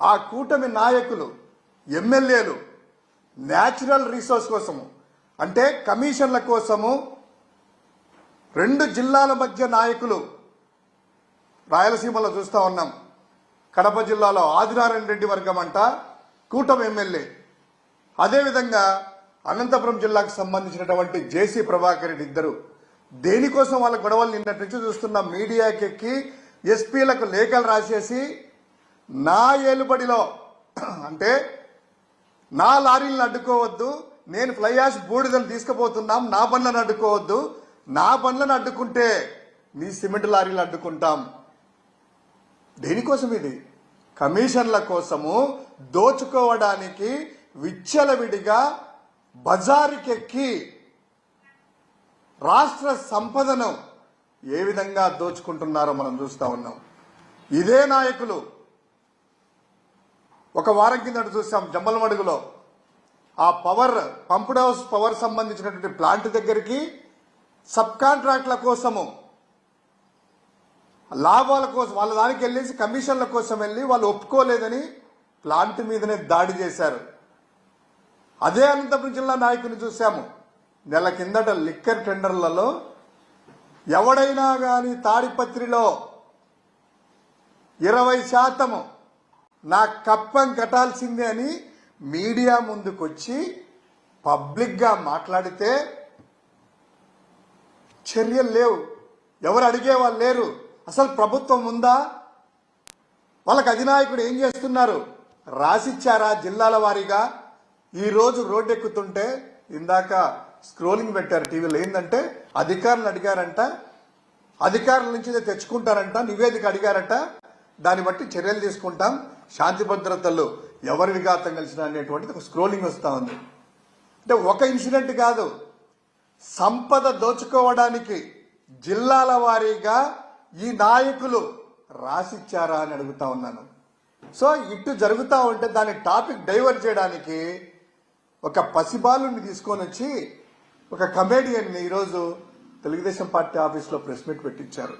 ఆ కూటమి నాయకులు ఎమ్మెల్యేలు న్యాచురల్ రీసోర్స్ కోసము అంటే కమిషన్ల కోసము రెండు జిల్లాల మధ్య నాయకులు రాయలసీమలో చూస్తూ ఉన్నాం. కడప జిల్లాలో ఆదినారాయణ రెడ్డి వర్గం అంట కూటమి ఎమ్మెల్యే. అదేవిధంగా అనంతపురం జిల్లాకు సంబంధించినటువంటి జేసీ ప్రభాకర్ రెడ్డి ఇద్దరు. దేనికోసం వాళ్ళ గొడవలు నిన్నటి నుంచి చూస్తున్న. మీడియాకి ఎక్కి ఎస్పీలకు లేఖలు రాసేసి నా ఏలుబడిలో అంటే నా లారీలను అడ్డుకోవద్దు నేను ఫ్లై యాష్ బూడిదలు తీసుకుపోతున్నాం నా బండ్లను అడ్డుకోవద్దు నా బండ్లను అడ్డుకుంటే మీ సిమెంట్ లారీలు అడ్డుకుంటాం. దేనికోసం ఇది? కమిషన్ల కోసము దోచుకోవడానికి విచ్చలవిడిగా బజారుకెక్కి రాష్ట్ర సంపదను ఏ విధంగా దోచుకుంటున్నారో మనం చూస్తా ఉన్నాం. ఇదే నాయకులు ఒక వారం కిందట చూసాం జమ్మలమడుగులో ఆ పవర్ పంపుడ్ హౌస్ పవర్ సంబంధించినటువంటి ప్లాంట్ దగ్గరికి సబ్ కాంట్రాక్ట్ల కోసము లాభాల కోసం వాళ్ళ దానికి వెళ్ళేసి కమిషన్ల కోసం వెళ్ళి వాళ్ళు ఒప్పుకోలేదని ప్లాంట్ మీదనే దాడి చేశారు. అదే అనంతపురం జిల్లా నాయకుని చూశాము నెల కిందట లిక్కర్ టెండర్లలో ఎవడైనా కానీ తాడిపత్రిలో ఇరవై శాతము నా కప్పం కట్టాల్సిందే అని మీడియా ముందుకొచ్చి పబ్లిక్గా మాట్లాడితే చర్యలు లేవు. ఎవరు అడిగే వాళ్ళు లేరు. అసలు ప్రభుత్వం ఉందా? వాళ్ళకి అధినాయకుడు ఏం చేస్తున్నారు? రాసిచ్చారా జిల్లాల వారీగా? ఈ రోజు రోడ్డు ఎక్కుతుంటే ఇందాక స్క్రోలింగ్ పెట్టారు టీవీలో. ఏంటంటే అధికారులు అడిగారంట. అధికారుల నుంచి తెచ్చుకుంటారంట నివేదిక అడిగారంట. దాన్ని బట్టి చర్యలు తీసుకుంటాం. శాంతి భద్రతలు ఎవరి విఘాతం కలిసిన అనేటువంటిది ఒక స్క్రోలింగ్ వస్తూ ఉంది. అంటే ఒక ఇన్సిడెంట్ కాదు. సంపద దోచుకోవడానికి జిల్లాల వారీగా ఈ నాయకులు రాసిచ్చారా అని అడుగుతా ఉన్నాను. సో ఇటు జరుగుతూ ఉంటే దాని టాపిక్ డైవర్ట్ చేయడానికి ఒక పసిబాలుని తీసుకొని వచ్చి ఒక కమేడియన్ని ఈరోజు తెలుగుదేశం పార్టీ ఆఫీస్లో ప్రెస్ మీట్ పెట్టించారు.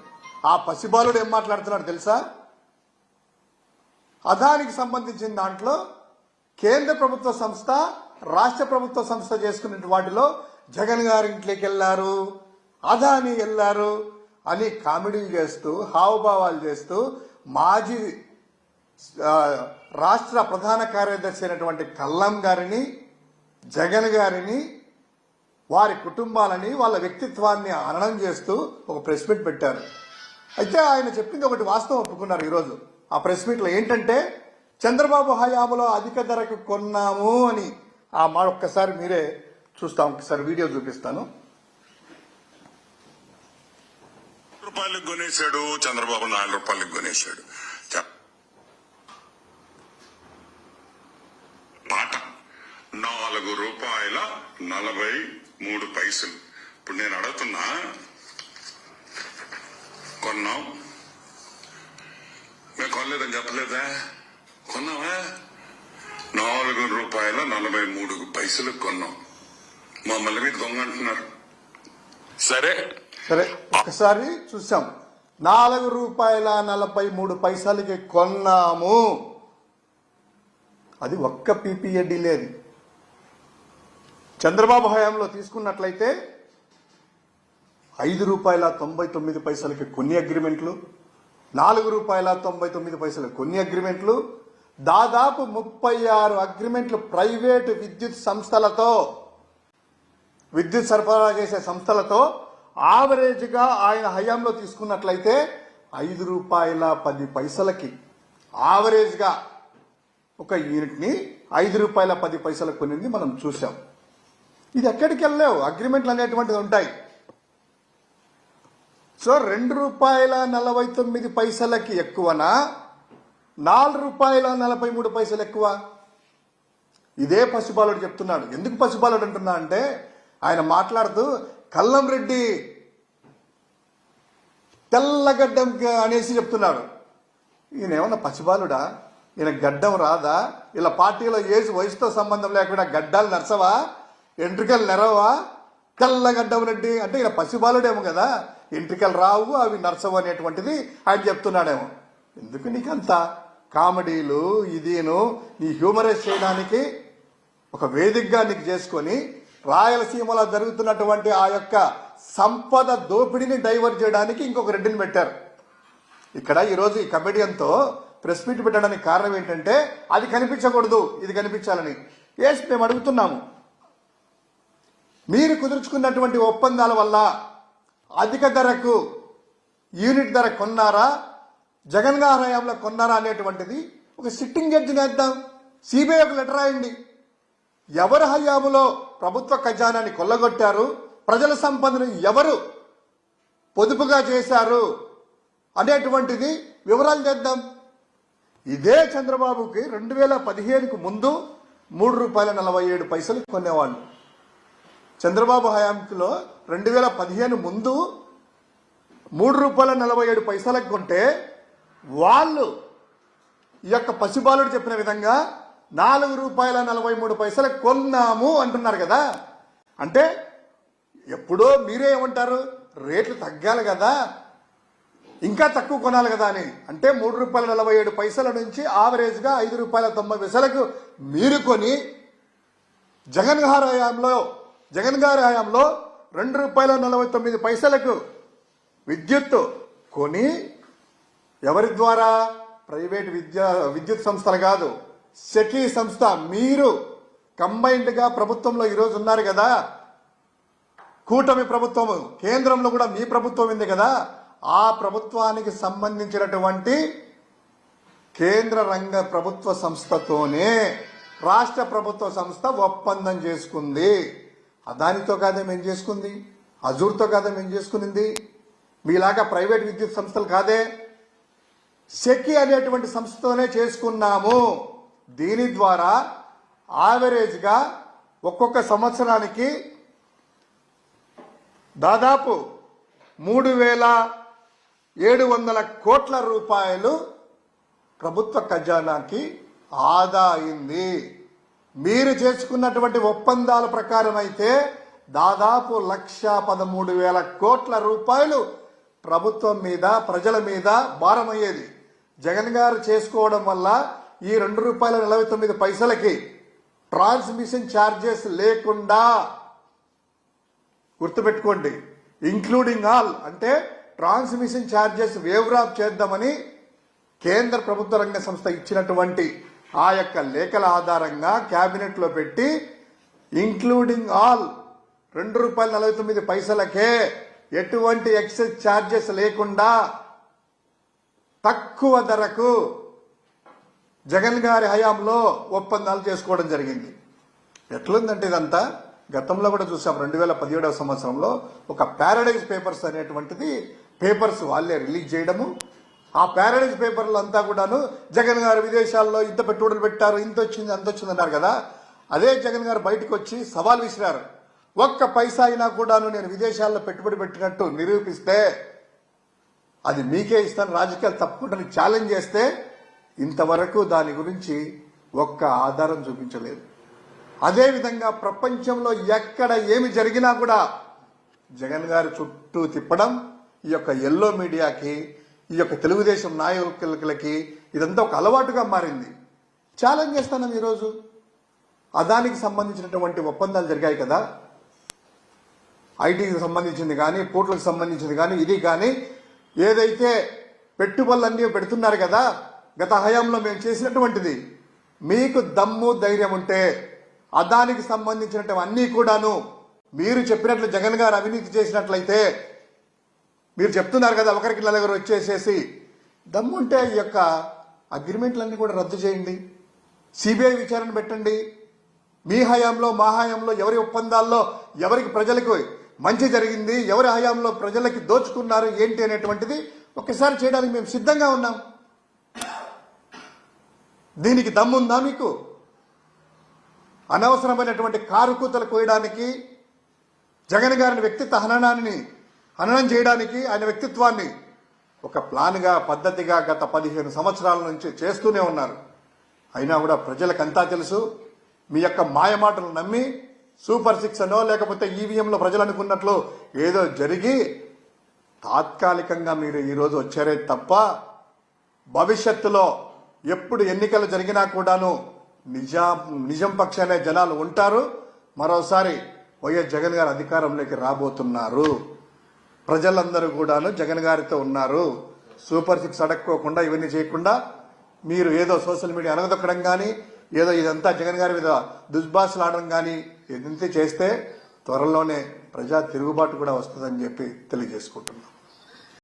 ఆ పసిబాలుడు ఏం మాట్లాడుతున్నాడు తెలుసా? అదానికి సంబంధించిన దాంట్లో కేంద్ర ప్రభుత్వ సంస్థ రాష్ట్ర ప్రభుత్వ సంస్థ చేసుకునే వాటిలో జగన్ గారి ఇంట్లోకి వెళ్ళారు అదాని వెళ్ళారు అని కామెడీలు చేస్తూ హావభావాలు చేస్తూ మాజీ రాష్ట్ర ప్రధాన కార్యదర్శి అయినటువంటి కల్లం గారిని జగన్ గారిని వారి కుటుంబాలని వాళ్ళ వ్యక్తిత్వాన్ని అననం చేస్తూ ఒక ప్రెస్ మీట్ పెట్టారు. అయితే ఆయన చెప్పింది ఒకటి వాస్తవం ఒప్పుకున్నారు ఈరోజు. ఆ ప్రెస్ మీట్లో ఏంటంటే చంద్రబాబు హయాంలో అధిక ధరకు కొన్నాము అని. ఆ మాట ఒక్కసారి మీరే చూస్తాం ఒకసారి వీడియో చూపిస్తాను. రూపాయలకు కొనేశాడు చంద్రబాబు నాలుగు రూపాయలకు కొనేశాడు. పాట. నాలుగు రూపాయల నలభై మూడు పైసలు. ఇప్పుడు నేను అడుగుతున్నా కొన్నాం. కొనలేదని చెప్పలేదా కొన్నావా? నాలుగు రూపాయల నలభై మూడు పైసలు కొన్నాం. మమ్మల్ని మీద దొంగ అంటున్నారు. సరే. సరే ఒకసారి చూసాం. నాలుగు రూపాయల నలభై మూడు పైసలకి కొన్నాము. అది ఒక్క పీపీఎడ్డీ లేదు. చంద్రబాబు హయాంలో తీసుకున్నట్లయితే ఐదు రూపాయల తొంభై తొమ్మిది పైసలకి కొన్ని అగ్రిమెంట్లు నాలుగు రూపాయల తొంభై తొమ్మిది పైసలు కొన్ని అగ్రిమెంట్లు దాదాపు ముప్పై ఆరు అగ్రిమెంట్లు ప్రైవేటు విద్యుత్ సంస్థలతో విద్యుత్ సరఫరా చేసే సంస్థలతో ఆవరేజ్గా ఆయన హయాంలో తీసుకున్నట్లయితే ఐదు రూపాయల పది పైసలకి ఆవరేజ్గా ఒక యూనిట్ని ఐదు రూపాయల పది పైసలకు కొనింది మనం చూసాం ఇది ఎక్కడికి వెళ్ళలేవు. అగ్రిమెంట్లు అనేటువంటిది ఉంటాయి. సో రెండు రూపాయల నలభై తొమ్మిది పైసలకి ఎక్కువనా? నాలుగు రూపాయల నలభై మూడు పైసలు ఎక్కువ? ఇదే పశుపాలుడు చెప్తున్నాడు. ఎందుకు పశుపాలుడు అంటున్నా అంటే ఆయన మాట్లాడుతూ కల్లం రెడ్డి తెల్లగడ్డం అనేసి చెప్తున్నాడు. ఈయన ఏమన్నా పసిబాలుడా? ఈయన గడ్డం రాదా? ఇలా పార్టీలో ఏజ్ వయసుతో సంబంధం లేకుండా గడ్డాలు నరసవా? ఎంట్రికలు నెరవా తెల్లగడ్డ ఉన్నట్టు అంటే ఈయన పసిబాలుడేమో కదా ఎంట్రికలు రావు అవి నరసవు అనేటువంటిది ఆయన చెప్తున్నాడేమో. ఎందుకు నీకంతా? కామెడీలు ఇదిను నీ హ్యూమరైజ్ చేయడానికి ఒక వేదికగా నీకు చేసుకొని రాయలసీమలో జరుగుతున్నటువంటి ఆ యొక్క సంపద దోపిడీని డైవర్ట్ చేయడానికి ఇంకొక రెడ్డిని పెట్టారు. ఇక్కడ ఈరోజు ఈ కమెడియన్తో ప్రెస్ మీట్ పెట్టడానికి కారణం ఏంటంటే అది కనిపించకూడదు ఇది కనిపించాలని. ఎస్ మేము అడుగుతున్నాము. మీరు కుదుర్చుకున్నటువంటి ఒప్పందాల వల్ల అధిక ధరకు యూనిట్ ధర కొన్నారా? జగన్ గారి హయాంలో కొన్నారా అనేటువంటిది ఒక సిట్టింగ్ జడ్జిని వేద్దాం సిబిఐ ఒక లెటర్ రాయండి. ఎవరు హయాంలో ప్రభుత్వ ఖజానాన్ని కొల్లగొట్టారు? ప్రజల సంపదను ఎవరు పొదుపుగా చేశారు అనేటువంటిది వివరాలు చేద్దాం ఇదే చంద్రబాబుకి రెండు వేల పదిహేనుకు ముందు మూడు రూపాయల నలభై ఏడు పైసలు కొనేవాళ్ళు. చంద్రబాబు హయాంలో రెండు వేల పదిహేను ముందు మూడు రూపాయల నలభై ఏడు పైసలకు కొంటే వాళ్ళు ఈ యొక్క పసిబాలుడు చెప్పిన విధంగా నాలుగు రూపాయల నలభై మూడు పైసలకు కొన్నాము అంటున్నారు కదా. అంటే ఎప్పుడో మీరే ఏమంటారు? రేట్లు తగ్గాలి కదా. ఇంకా తక్కువ కొనాలి కదా అని. అంటే మూడు రూపాయల నలభై ఏడు పైసల నుంచి ఆవరేజ్గా ఐదు రూపాయల తొంభై పైసలకు మీరు కొని జగన్ హయాంలో జగన్ గారి హయాంలో రెండు రూపాయల నలభై తొమ్మిది పైసలకు విద్యుత్ కొని ఎవరి ద్వారా? ప్రైవేట్ విద్యా విద్యుత్ సంస్థలు కాదు. సెకీ సంస్థ మీరు కంబైన్డ్గా ప్రభుత్వంలో ఈరోజు ఉన్నారు కదా. కూటమి ప్రభుత్వం కేంద్రంలో కూడా మీ ప్రభుత్వం ఉంది కదా. ఆ ప్రభుత్వానికి సంబంధించినటువంటి కేంద్ర రంగ ప్రభుత్వ సంస్థతోనే రాష్ట్ర ప్రభుత్వ సంస్థ ఒప్పందం చేసుకుంది. అదానితో కాదే మేము చేసుకుంది? అజూర్తో కాదే మేము చేసుకునింది? మీలాగా ప్రైవేట్ విద్యుత్ సంస్థలు కాదే? సెకి అనేటువంటి సంస్థతోనే చేసుకున్నాము. దీని ద్వారా ఆవరేజ్గా ఒక్కొక్క సంవత్సరానికి దాదాపు మూడు వేల ఏడు వందల కోట్ల రూపాయలు ప్రభుత్వ ఖజానాకి ఆదా అయింది. మీరు చేసుకున్నటువంటి ఒప్పందాల ప్రకారం అయితే దాదాపు లక్ష పదమూడు వేల కోట్ల రూపాయలు ప్రభుత్వం మీద ప్రజల మీద భారమయ్యేది. జగన్ గారు చేసుకోవడం వల్ల ఈ రెండు రూపాయల నలభై తొమ్మిది పైసలకి ట్రాన్స్మిషన్ ఛార్జెస్ లేకుండా గుర్తుపెట్టుకోండి. ఇంక్లూడింగ్ ఆల్ అంటే ట్రాన్స్మిషన్ ఛార్జెస్ వేవ్ రాప్ చేద్దామని కేంద్ర ప్రభుత్వ రంగ సంస్థ ఇచ్చినటువంటి ఆ యొక్క లేఖల ఆధారంగా క్యాబినెట్లో పెట్టి ఇంక్లూడింగ్ ఆల్ రెండు రూపాయల నలభై తొమ్మిది పైసలకే ఎటువంటి ఎక్సెస్ ఛార్జెస్ లేకుండా తక్కువ ధరకు జగన్ గారి హయాంలో ఒప్పందాలు చేసుకోవడం జరిగింది. ఎట్లుందంటే ఇదంతా? గతంలో కూడా చూసాం రెండు వేల పదిహేడవ సంవత్సరంలో ఒక ప్యారడైజ్ పేపర్స్ అనేటువంటిది పేపర్స్ వాళ్ళే రిలీజ్ చేయడము ఆ ప్యారడైజ్ పేపర్లు అంతా కూడాను జగన్ గారు విదేశాల్లో ఇంత పెట్టుబడులు పెట్టారు ఇంత వచ్చింది అంత వచ్చింది అన్నారు కదా. అదే జగన్ గారు బయటకు వచ్చి సవాల్ విసిరారు. ఒక్క పైసా అయినా కూడాను నేను విదేశాల్లో పెట్టుబడి పెట్టినట్టు నిరూపిస్తే అది మీకే ఇస్తాను రాజకీయాలు తప్పకుండా ఛాలెంజ్ చేస్తే ఇంతవరకు దాని గురించి ఒక్క ఆధారం చూపించలేదు. అదేవిధంగా ప్రపంచంలో ఎక్కడ ఏమి జరిగినా కూడా జగన్ గారి చుట్టూ తిప్పడం ఈ యొక్క ఎల్లో మీడియాకి ఈ యొక్క తెలుగుదేశం నాయకులకి ఇదంతా ఒక అలవాటుగా మారింది. ఛాలెంజ్ చేస్తాను ఈరోజు. అదానికి సంబంధించినటువంటి ఒప్పందాలు జరిగాయి కదా. ఐటీకి సంబంధించింది కానీ పోర్టులకు సంబంధించింది కానీ ఇది కానీ ఏదైతే పెట్టుబడులన్నీ పెడుతున్నారు కదా గత హయాంలో మేము చేసినటువంటిది మీకు దమ్ము ధైర్యం ఉంటే అదానికి సంబంధించినటువంటి అన్నీ కూడాను మీరు చెప్పినట్లు జగన్ గారు అవినీతి చేసినట్లయితే మీరు చెప్తున్నారు కదా ఒకరికి నలుగురు వచ్చేసేసి దమ్ముంటే ఈ యొక్క అగ్రిమెంట్లన్నీ కూడా రద్దు చేయండి. సిబిఐ విచారణ పెట్టండి. మీ హయాంలో మా హయాంలో ఎవరి ఒప్పందాల్లో ఎవరికి ప్రజలకు మంచి జరిగింది ఎవరి హయాంలో ప్రజలకి దోచుకున్నారు ఏంటి అనేటువంటిది ఒకసారి చేయడానికి మేము సిద్ధంగా ఉన్నాం. దీనికి దమ్ముందా మీకు? అనవసరమైనటువంటి కారుకూతలు కోయడానికి జగన్ గారిని వ్యక్తిత్వ హననాన్ని ఖననం చేయడానికి ఆయన వ్యక్తిత్వాన్ని ఒక ప్లాన్గా పద్ధతిగా గత పదిహేను సంవత్సరాల నుంచి చేస్తూనే ఉన్నారు. అయినా కూడా ప్రజలకంతా తెలుసు మీ యొక్క మాయమాటలు నమ్మి సూపర్ సిక్స్ అనో లేకపోతే ఈవీఎంలో ప్రజలు అనుకున్నట్లు ఏదో జరిగి తాత్కాలికంగా మీరు ఈరోజు వచ్చారే తప్ప భవిష్యత్తులో ఎప్పుడు ఎన్నికలు జరిగినా కూడాను నిజాం నిజం పక్షానే జనాలు ఉంటారు. మరోసారి వైఎస్ జగన్ గారు అధికారంలోకి రాబోతున్నారు. ప్రజలందరూ కూడాను జగన్ గారితో ఉన్నారు. సూపర్ సిక్స్ అడక్కోకుండా ఇవన్నీ చేయకుండా మీరు ఏదో సోషల్ మీడియా అనగదొక్కడం కానీ ఏదో ఇదంతా జగన్ గారి మీద దుష్భాషలు ఆడడం కానీ ఇదంతా చేస్తే త్వరలోనే ప్రజా తిరుగుబాటు కూడా వస్తుందని చెప్పి తెలియజేసుకుంటున్నాం.